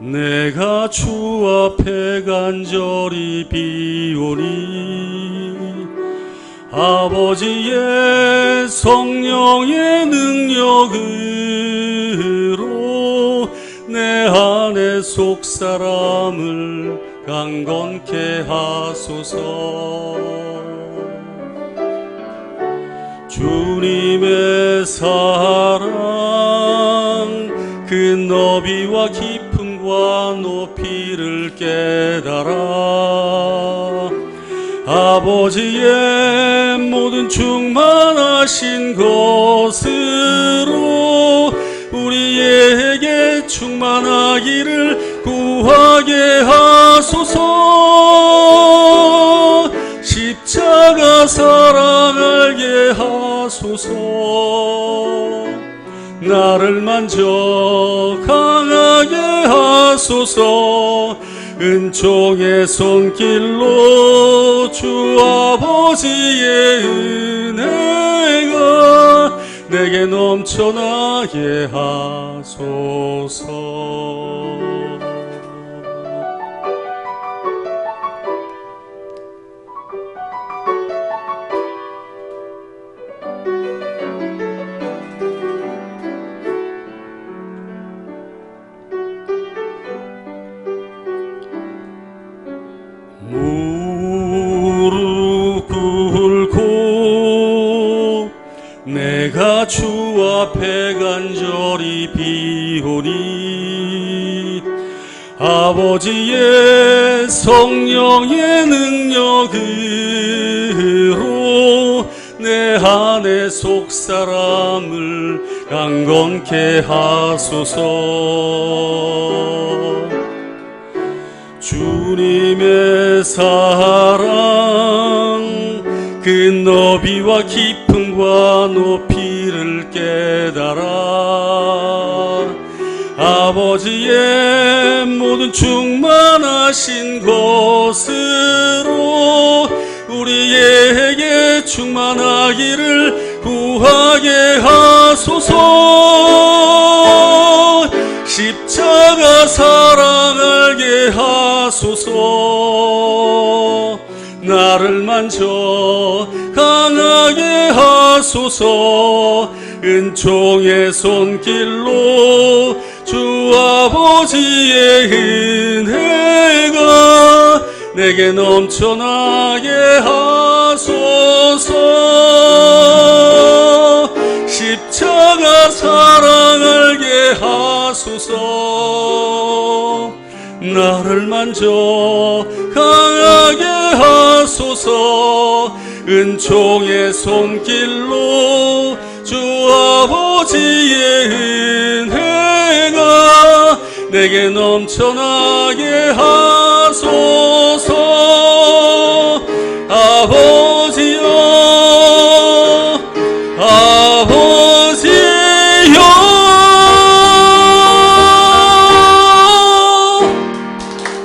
내가 주 앞에 간절히 비오니 아버지의 성령의 능력으로 내 안에 속 사람을 강건케 하소서. 주님의 사랑 그 너비와 깊 음과 높이를 깨달아 아버지의 모든 충만하신 것으로 우리에게 충만하기를 구하게 하소서. 십자가 사랑 알게 하소서. 나를 강하게 하소서. 은총의 손길로 주 아버지의 은혜가 내게 넘쳐나게 하소서 내가 주 앞에 간절히 비오니 아버지의 성령의 능력으로 내 안에 속 사람을 강건케 하소서. 주님의 사랑 그 너비와 깊 음과 높이를 깨달아 아버지의 모든 충만하신 것으로 우리에게 충만하기를 구하게 하소서. 십자가 사랑 알게 하소서. 나를 만져 하소서. 은총의 손길로 주 아버지의 은혜가 내게 넘쳐나게 하소서. 십자가 사랑 알게 하소서. 나를 만져 강하게 하소서 은총의 손길로 주 아버지의 은혜가 내게 넘쳐나게 하소서. 아버지여 아버지